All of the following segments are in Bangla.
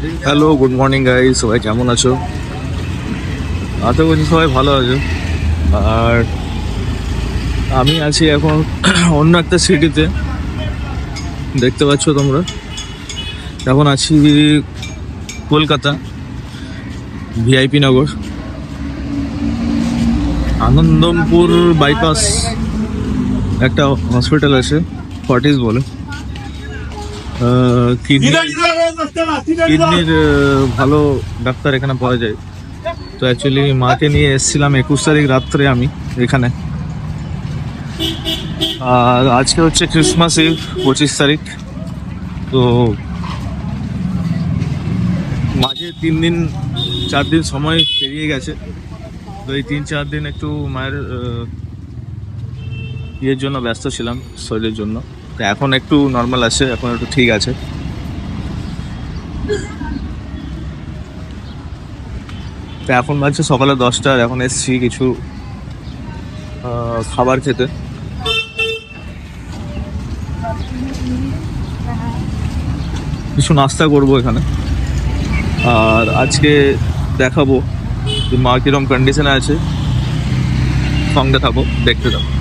হ্যালো গুড মর্নিং গাই সবাই কেমন আছো? আশা করছি সবাই ভালো আছো। আর আমি আছি এখন অন্য একটা সিটিতে দেখতে পাচ্ছ তোমরা। এখন আছি কলকাতা ভিআইপি নগর। আনন্দমপুর বাইপাস একটা হসপিটাল আছে ফর্টিস বলে। কিডনির ভালো ডাক্তার এখানে পাওয়া যায়। তো অ্যাকচুয়ালি মাকে নিয়ে এসেছিলাম একুশ তারিখ রাত্রে আমি এখানে। আর আজকে হচ্ছে ক্রিসমাস ইভ পঁচিশ তারিখ। তো মাঝে তিন দিন, চার দিন সময় পেরিয়ে গেছে। তো এই তিন, চার দিন একটু মায়ের ইয়ের জন্য ব্যস্ত ছিলাম, শরীরের জন্য। তো এখন একটু নর্মাল আছে, এখন একটু ঠিক আছে। তো এখন বাজছে সকালে দশটা, আর এখন এসছি কিছু খাবার খেতে। কিছু নাস্তা করব এখানে। আর আজকে দেখাবো যে মা কিরম কন্ডিশনে আছে। সঙ্গে থাকো, দেখতে থাকো।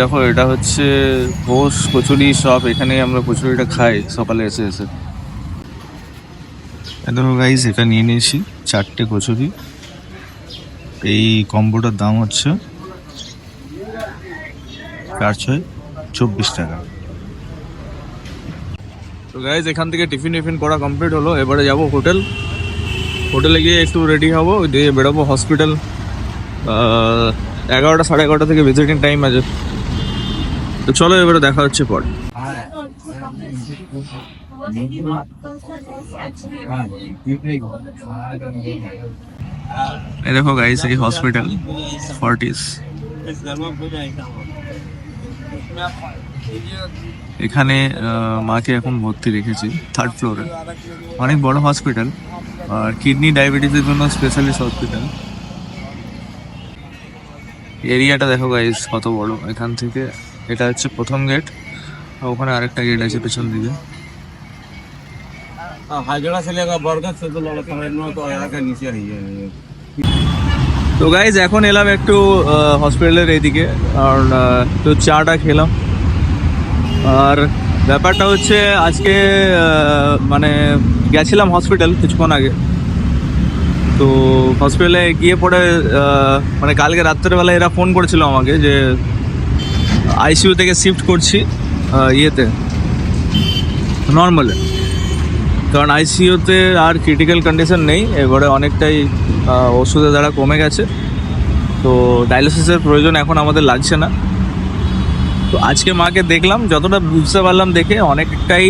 দেখো, এটা হচ্ছে ঘোষ কচুরি শপ এখানে আমরা কচুরিটা খাই, সকালে এসে এসে। দেখো গাইস এটা নিয়ে নিয়েছি চারটে কচুরি। এই কম্বোটার দাম হচ্ছে চার ছয় চব্বিশ টাকা। তো গাইজ এখান থেকে টিফিন টিফিন করা কমপ্লিট হলো। এবারে যাব হোটেল। হোটেলে গিয়ে একটু রেডি হব, দিয়ে বেরোবো হসপিটাল এগারোটা সাড়ে এগারোটা থেকে ভিজিটিং টাইম আছে। তো চলো এবারে দেখা হচ্ছে পর। দেখো গাইস এই হসপিটাল ফর্টিস এখানে মাকে এখন ভর্তি রেখেছি থার্ড ফ্লোরে অনেক বড় হসপিটাল আর কিডনি ডায়াবেটিসের জন্য স্পেশালিস্ট হসপিটাল এরিয়াটা দেখো গাইজ কত বড়। এখান থেকে এটা হচ্ছে প্রথম গেট আর ওখানে আরেকটা গেট আছে পেছন দিকে। তো গাইজ এখন এলাম একটু হসপিটালের এইদিকে আর একটু চাটা খেলাম। আর ব্যাপারটা হচ্ছে আজকে মানে গেছিলাম হসপিটাল কিছুক্ষণ আগে। তো হসপিটালে গিয়ে পরে মানে কালকে রাত্রেবেলা এরা ফোন করেছিল আমাকে যে আইসিইউ থেকে শিফট করছি ইয়েতে নর্মালে কারণ আইসিইউতে আর ক্রিটিক্যাল কন্ডিশন নেই, এবারে অনেকটাই ওষুধের দ্বারা কমে গেছে। তো ডায়ালিসিসের প্রয়োজন এখন আমাদের লাগছে না। তো আজকে মাকে দেখলাম, যতটা বুঝতে পারলাম দেখে অনেকটাই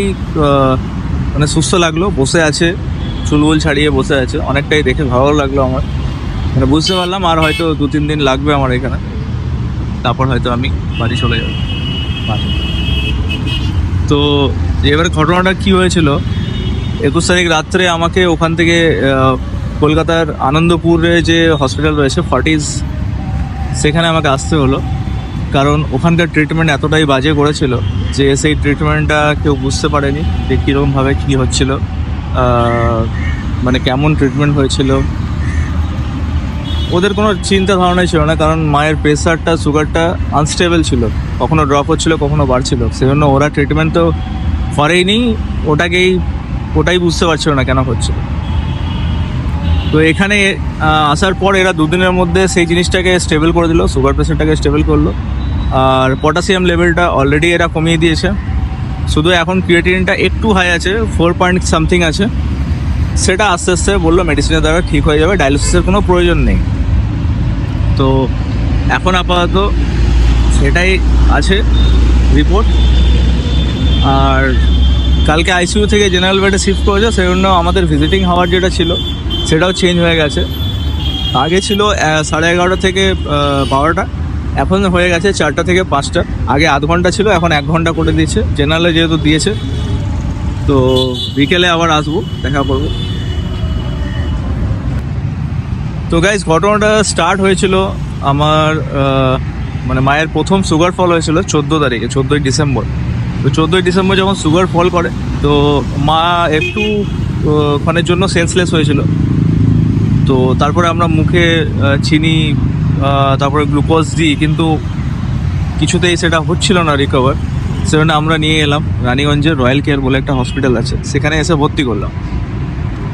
মানে সুস্থ লাগল, বসে আছে। চুলবুল ছাড়িয়ে বসে আছে। অনেকটাই দেখে ভালো লাগল আমার। মানে বুঝতে পারলাম আর হয়তো দু তিন দিন লাগবে আমার এখানে। তারপর হয়তো আমি বাড়ি চলে যাব। তো এবার ঘটনাটা কি হয়েছিল? একুশ তারিখ রাত্রে আমাকে ওখান থেকে কলকাতার আনন্দপুরে যে হসপিটাল রয়েছে ফর্টিস সেখানে আমাকে আসতে হলো। কারণ ওখানকার ট্রিটমেন্ট এতটাই বাজে করেছিল যে সেই ট্রিটমেন্টটা কেউ বুঝতে পারেনি যে কীরকমভাবে কী হচ্ছিল। মানে কেমন ট্রিটমেন্ট হয়েছিল? ওদের কোনো চিন্তা ধারণাই ছিল না, কারণ মায়ের প্রেশারটা সুগারটা আনস্টেবল ছিল। কখনো ড্রপ হচ্ছিল, কখনো বাড়ছিল। সেজন্য ওরা ট্রিটমেন্ট তো করেইনি, ওটাকেই, ওটাই বুঝতে পারছিল না কেন হচ্ছে তো এখানে আসার পর এরা দুদিনের মধ্যে সেই জিনিসটাকে স্টেবল করে দিল সুগার প্রেশারটাকে স্টেবল করল। আর পটাশিয়াম লেভেলটা অলরেডি এরা কমিয়ে দিয়েছে। শুধু এখন ক্রিয়েটিনটা একটু হাই আছে ফোর পয়েন্ট সামথিং আছে। সেটা আস্তে আস্তে বলল মেডিসিনের দ্বারা ঠিক হয়ে যাবে ডায়ালিসিসের কোনো প্রয়োজন নেই। তো এখন আপাতত সেটাই আছে রিপোর্ট আর কালকে আইসিইউ থেকে জেনারেল বেডে শিফট করেছে, সেই জন্য আমাদের ভিজিটিং হাওয়ার যেটা ছিল, সেটাও চেঞ্জ হয়ে গেছে। আগে ছিল সাড়ে এগারোটা থেকে বারোটা। এখন হয়ে গেছে চারটা থেকে পাঁচটা। আগে আধ ঘণ্টা ছিল, এখন এক ঘণ্টা করে দিয়েছে। জেনারেলে যেহেতু দিয়েছে, তো বিকেলে আবার আসব, দেখা করব। তো গাইজ ঘটনাটা স্টার্ট হয়েছিল আমার মানে মায়ের প্রথম সুগার ফল হয়েছিল চোদ্দ তারিখে, চোদ্দোই ডিসেম্বর। তো চোদ্দোই ডিসেম্বর যখন সুগার ফল করে, তো মা একটু ক্ষণের জন্য সেন্সলেস হয়েছিল। তো তারপরে আমরা মুখে চিনি তারপরে গ্লুকোজ দিই কিন্তু কিছুতেই সেটা হচ্ছিল না রিকভার সেজন্য আমরা নিয়ে এলাম রানীগঞ্জের রয়্যাল কেয়ার বলে একটা হসপিটাল আছে। সেখানে এসে ভর্তি করলাম।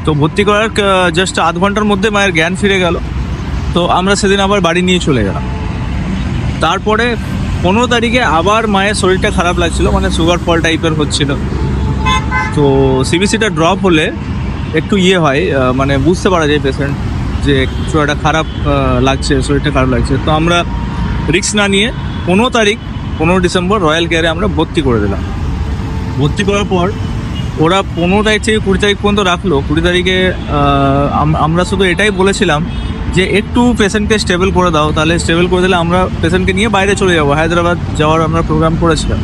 তো ভর্তি করার জাস্ট আধ ঘণ্টার মধ্যে মায়ের জ্ঞান ফিরে গেল। তো আমরা সেদিন আবার বাড়ি নিয়ে চলে গেলাম। তারপরে পনেরো তারিখে আবার মায়ের শরীরটা খারাপ লাগছিল মানে সুগার ফল টাইপের হচ্ছিল। তো সিবিসিটা ড্রপ হলে একটু ইয়ে হয় মানে বুঝতে পারা যায় পেশেন্ট যে কিছু একটা খারাপ লাগছে শরীরটা খারাপ লাগছে তো আমরা রিস্ক না নিয়ে পনেরো তারিখ পনেরো ডিসেম্বর রয়্যাল কেয়ারে আমরা ভর্তি করে দিলাম। ভর্তি করার পর? ওরা পনেরো তারিখ থেকে কুড়ি তারিখ পর্যন্ত রাখল। কুড়ি তারিখে আমরা শুধু এটাই বলেছিলাম যে একটু পেশেন্টকে স্টেবল করে দাও তাহলে স্টেবল করে দিলে আমরা পেশেন্টকে নিয়ে বাইরে চলে যাব। হায়দ্রাবাদ যাওয়ার আমরা প্রোগ্রাম করেছিলাম।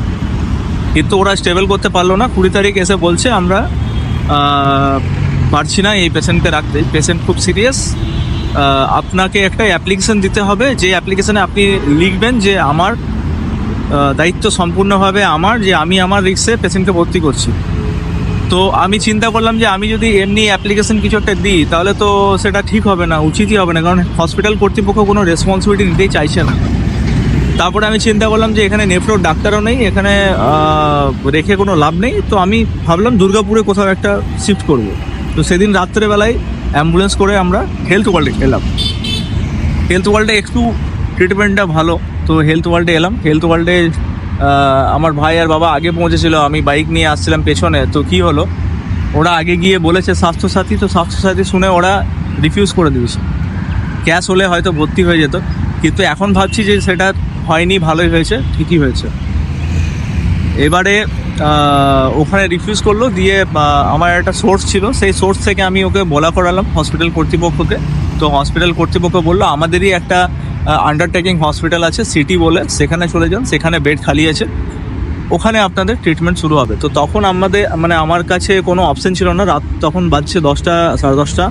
কিন্তু ওরা স্টেবল করতে পারল না। কুড়ি তারিখ এসে বলছে আমরা পারছি না এই পেশেন্টকে রাখতে। পেশেন্ট খুব সিরিয়াস আপনাকে একটা অ্যাপ্লিকেশন দিতে হবে। যে অ্যাপ্লিকেশানে আপনি লিখবেন যে আমার দায়িত্ব সম্পূর্ণভাবে আমার, যে আমি আমার রিক্সে পেশেন্টকে ভর্তি করছি। তো আমি চিন্তা করলাম যে আমি যদি এমনি অ্যাপ্লিকেশন কিছু একটা দিই, তাহলে তো সেটা ঠিক হবে না, উচিতই হবে না। কারণ হসপিটাল কর্তৃপক্ষ কোনো রেসপন্সিবিলিটি নিতেই চাইছে না। তারপরে আমি চিন্তা করলাম যে এখানে নেফ্রোর ডাক্তারও নেই, এখানে রেখে কোনো লাভ নেই। তো আমি ভাবলাম দুর্গাপুরে কোথাও একটা শিফট করব। তো সেদিন রাত্রেবেলায় অ্যাম্বুলেন্স করে আমরা হেলথ ওয়ার্ল্ডে এলাম। হেলথ ওয়ার্ল্ডে একটু ট্রিটমেন্টটা ভালো, তো হেলথ ওয়ার্ল্ডে এলাম। হেলথ ওয়ার্ল্ডে আমার ভাই আর বাবা আগে পৌঁছেছিল, আমি বাইক নিয়ে আসছিলাম পেছনে। তো কি হলো? ওরা আগে গিয়ে বলেছে স্বাস্থ্যসাথী, তো স্বাস্থ্যসাথী শুনে ওরা রিফিউজ করে দিয়েছে। ক্যাশ হলে হয়তো ভর্তি হয়ে যেত, কিন্তু এখন ভাবছি যে সেটা হয়নি, ভালোই হয়েছে, ঠিকই হয়েছে। এবারে ওখানে রিফিউজ করল, দিয়ে আমার একটা সোর্স ছিল, সেই সোর্স থেকে আমি ওকে বলা করালাম হসপিটাল কর্তৃপক্ষকে। তো হসপিটাল কর্তৃপক্ষ বলল, আমাদেরই একটা আন্ডারটেকিং হসপিটাল আছে সিটি বলে, সেখানে চলে যান, সেখানে বেড খালি আছে। ওখানে আপনাদের ট্রিটমেন্ট শুরু হবে। তো তখন আমাদের মানে আমার কাছে কোনো অপশন ছিল না, রাত তখন বাজছে দশটা, সাড়ে দশটা,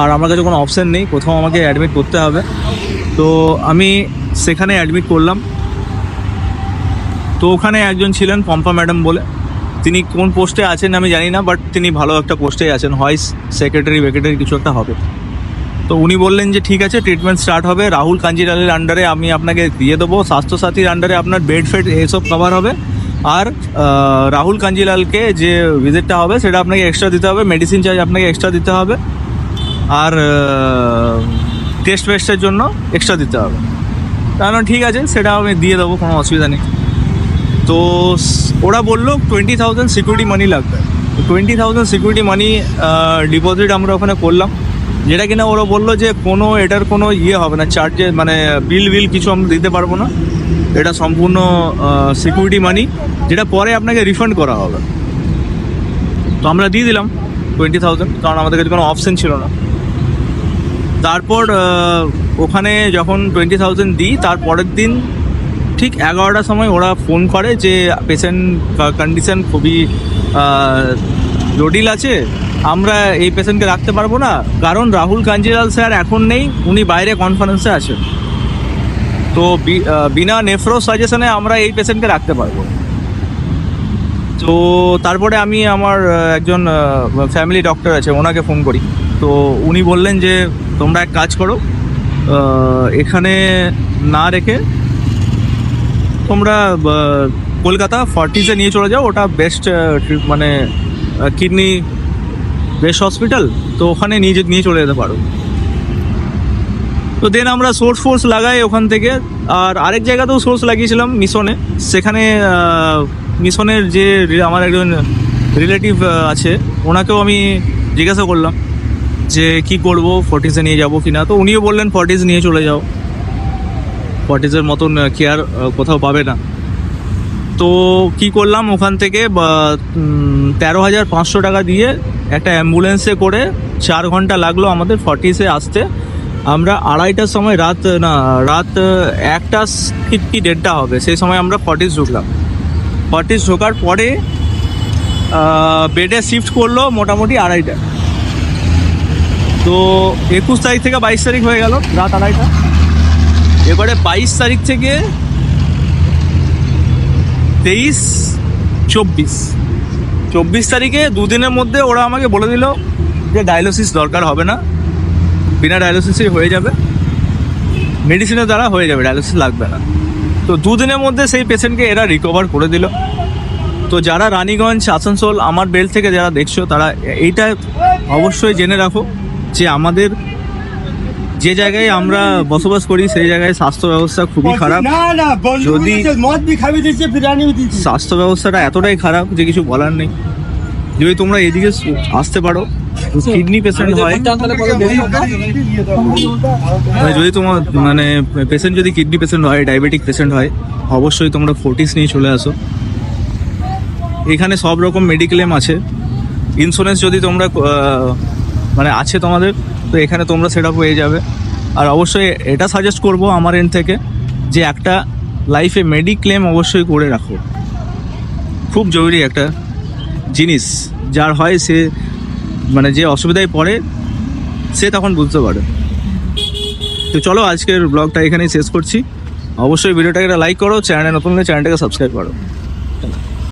আর আমার কাছে কোনো অপশন নেই, কোথাও আমাকে অ্যাডমিট করতে হবে। তো আমি সেখানে অ্যাডমিট করলাম। তো ওখানে একজন ছিলেন পম্পা ম্যাডাম বলে। তিনি কোন পোস্টে আছেন আমি জানি না বাট তিনি ভালো একটা পোস্টে আছেন হয় সেক্রেটারি ভেক্রেটারি কিছু একটা হবে। তো উনি বললেন যে, ঠিক আছে ট্রিটমেন্ট স্টার্ট হবে। রাহুল কাঞ্জিলালের আন্ডারে আমি আপনাকে দিয়ে দেবো। স্বাস্থ্যসাথীর আন্ডারে আপনার বেড ফেড এসব কভার হবে। আর রাহুল কাঞ্জিলালকে যে ভিজিটটা হবে, সেটা আপনাকে এক্সট্রা দিতে হবে। মেডিসিন চার্জ আপনাকে এক্সট্রা দিতে হবে। আর টেস্ট ফেস্টের জন্য এক্সট্রা দিতে হবে। তাহলে ঠিক আছে, সেটা আমি দিয়ে দেবো, কোনো অসুবিধা নেই। তো ওরা বলল টোয়েন্টি থাউজেন্ড সিকিউরিটি মানি লাগবে। Twenty thousand security money deposit আমরা ওখানে করলাম। যেটা কিনা ওরা বলল যে কোনো, এটার কোনো ইয়ে হবে না চার্জে মানে বিল বিল কিছু আমরা দিতে পারব না। এটা সম্পূর্ণ সিকিউরিটি মানি যেটা পরে আপনাকে রিফান্ড করা হবে। তো আমরা দিয়ে দিলাম টোয়েন্টি থাউজেন্ড কারণ আমাদের কাছে কোনো অপশন ছিল না। তারপর ওখানে যখন টোয়েন্টি থাউজেন্ড দিই, তার পরের দিন ঠিক এগারোটার সময় ওরা ফোন করে যে পেশেন্ট কন্ডিশন খুবই জটিল আছে, আমরা এই পেশেন্টকে রাখতে পারব না। কারণ রাহুল কাঞ্জিলাল স্যার এখন নেই, উনি বাইরে কনফারেন্সে আছেন। তো বিনা নেফ্রো সাজেশনে আমরা এই পেশেন্টকে রাখতে পারব। তো তারপরে আমি আমার একজন ফ্যামিলি ডক্টর আছে, ওনাকে ফোন করি। তো উনি বললেন যে, তোমরা এক কাজ করো এখানে না রেখে তোমরা কলকাতা ফর্টিসে নিয়ে চলে যাও, ওটা বেস্ট মানে কিডনি বেস্ট হসপিটাল তো ওখানে নিয়ে নিয়ে চলে যেতে পারো। তো দেন আমরা সোর্স ফোর্স লাগাই ওখান থেকে, আর আরেক জায়গাতেও সোর্স লাগিয়েছিলাম, মিশনে। সেখানে মিশনের যে আমার একজন রিলেটিভ আছে, ওনাকেও আমি জিজ্ঞাসা করলাম যে কি করব ফর্টিসে নিয়ে যাব কি না তো উনিও বললেন ফর্টিস নিয়ে চলে যাও। ফর্টিসের মতন কেয়ার কোথাও পাবে না। তো কি করলাম ওখান থেকে তেরো হাজার পাঁচশো টাকা দিয়ে একটা অ্যাম্বুলেন্সে করে চার ঘণ্টা লাগল আমাদের ফর্টিসে আসতে। আমরা আড়াইটার সময় রাত, না, রাত একটা কি দেড়টা হবে, সেই সময় আমরা ফর্টিস ঢুকলাম। ফর্টিস ঢোকার পরে বেডে শিফট করল মোটামুটি আড়াইটা। তো একুশ তারিখ থেকে বাইশ তারিখ হয়ে গেল, রাত আড়াইটা। এবারে বাইশ তারিখ থেকে তেইশ, চব্বিশ। চব্বিশ তারিখে দুদিনের মধ্যে ওরা আমাকে বলে দিল যে ডায়ালিসিস দরকার হবে না। বিনা ডায়ালিসিসই হয়ে যাবে। মেডিসিনের দ্বারা হয়ে যাবে, ডায়ালিসিস লাগবে না। তো দুদিনের মধ্যে সেই পেশেন্টকে এরা রিকভার করে দিল। তো যারা রানীগঞ্জ, আসানসোল, আমার বেল থেকে যারা দেখছ, তারা এইটা অবশ্যই জেনে রাখো যে আমাদের যে জায়গায় আমরা বসবাস করি সেই জায়গায় স্বাস্থ্য ব্যবস্থা খুবই খারাপ। যদি- মদ বি খাবি দিচ্ছে বিরিয়ানি দিচ্ছে স্বাস্থ্য ব্যবস্থাটা এতটাই খারাপ যে কিছু বলার নেই। যদি তোমরা এদিকে আসতে পারো কিডনি পেশেন্ট হয় মানে যদি তোমার মানে পেশেন্ট যদি কিডনি পেশেন্ট হয় ডায়াবেটিক পেশেন্ট হয় অবশ্যই তোমরা ফোর্টিস নিয়ে চলে আসো। এখানে সব রকম মেডিক্লেম আছে। ইন্স্যুরেন্স যদি তোমরা মানে আছে তোমাদের, তো এখানে তোমরা সেটা পেয়ে যাবে। আর অবশ্যই এটা সাজেস্ট করব আমার এন্ড থেকে যে একটা লাইফে মেডিক্লেম অবশ্যই করে রাখো। খুব জরুরি একটা জিনিস, যার হয় সে মানে যে অসুবিধায় পড়ে, সে তখন বুঝতে পারে। তো চলো আজকের ব্লগটা এখানেই শেষ করছি। অবশ্যই ভিডিওটাকে লাইক করো চ্যানেলে নতুন হলে চ্যানেলটাকে সাবস্ক্রাইব করো।